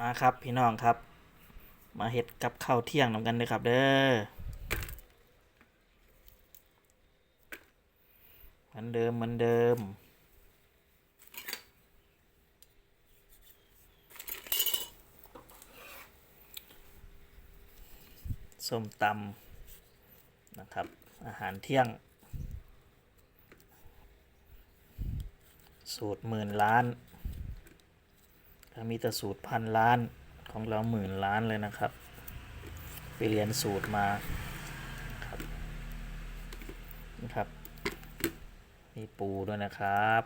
มาครับพี่น้องครับ มาเฮ็ดกับข้าวเที่ยงนำกันเลยครับ เด้อเหมือนเดิมเหมือนเดิม ส้มตำนะครับ อาหารเที่ยง สูตรหมื่นล้าน มีแต่สูตรพันล้านของเราหมื่นล้านเลยนะครับ ไปเรียนสูตรมาครับนะครับมีปูด้วยนะครับ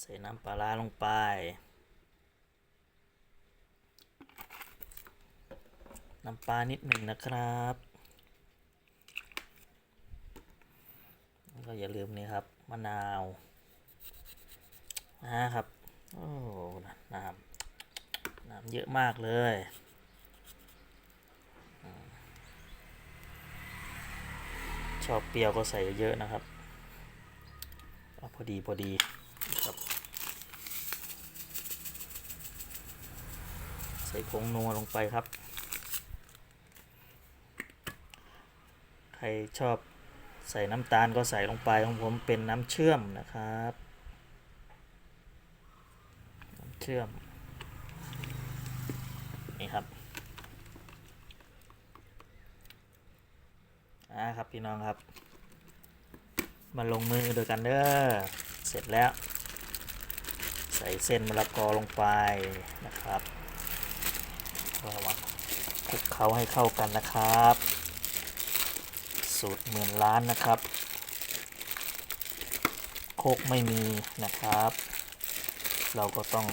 ใส่น้ำปลาร้าลงไปน้ำปลานิดหนึ่งนะครับ แล้ว ก็อย่าลืมนี่ครับ มะนาวนะครับ โอ้น้ำน้ำเยอะมากเลยชอบเปรี้ยวก็ใส่เยอะนะครับอพอดีพอดีครับ ใส่ผงนัวลงไปครับ ใครชอบ ใส่น้ำตาลก็ใส่ลงไปของผมเป็นน้ำเชื่อมนะครับ น้ำเชื่อม นี่ครับอ่าครับพี่น้องครับ มาลงมือโดวยกันเด้อเสร็จแล้ว ใส่เส้นมะละกอลงไปนะครับก็มาคลุกเคล้าให้เข้ากันนะครับ สูตรหมื่นล้านนะครับ โคกไม่มีนะครับ เราก็ต้อง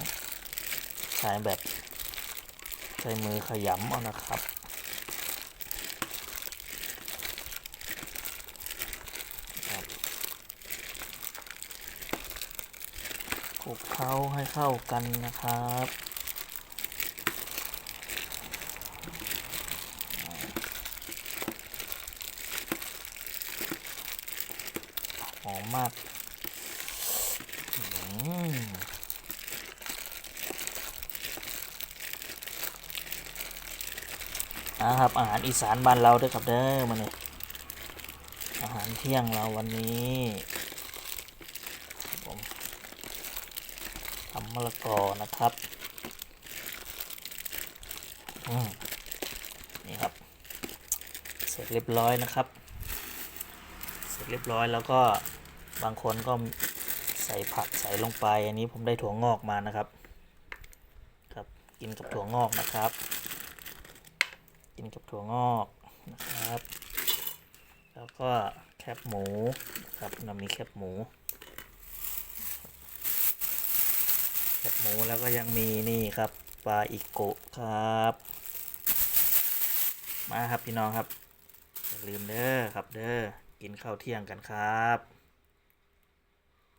ใช้แบบ ใช้มือขยำเอานะครับครับคลุกเคล้าให้เข้ากันนะครับ หอ มมากอืมอ่าครับอาหารอีสานบ้านเราด้วยครับเด้อมาเนี่ยอาหารเที่ยงเราวันนี้ผมทำมะละกอนะครับอืมนี่ครับ เสร็จเรียบร้อยนะครับ เสร็จเรียบร้อยแล้วก็ บางคนก็ใส่ผักใส่ลงไป อันนี้ผมได้ถั่วงอกมานะครับ ครับกินกับถั่วงอกนะครับ กินกับถั่วงอกนะครับ แล้วก็แคบหมูครับเรามีแคบหมู แคบหมูแล้วก็ยังมีนี่ครับปลาอิโกะครับ มาครับพี่น้องครับอย่าลืมเด้อครับเด้อกินข้าวเที่ยงกันครับ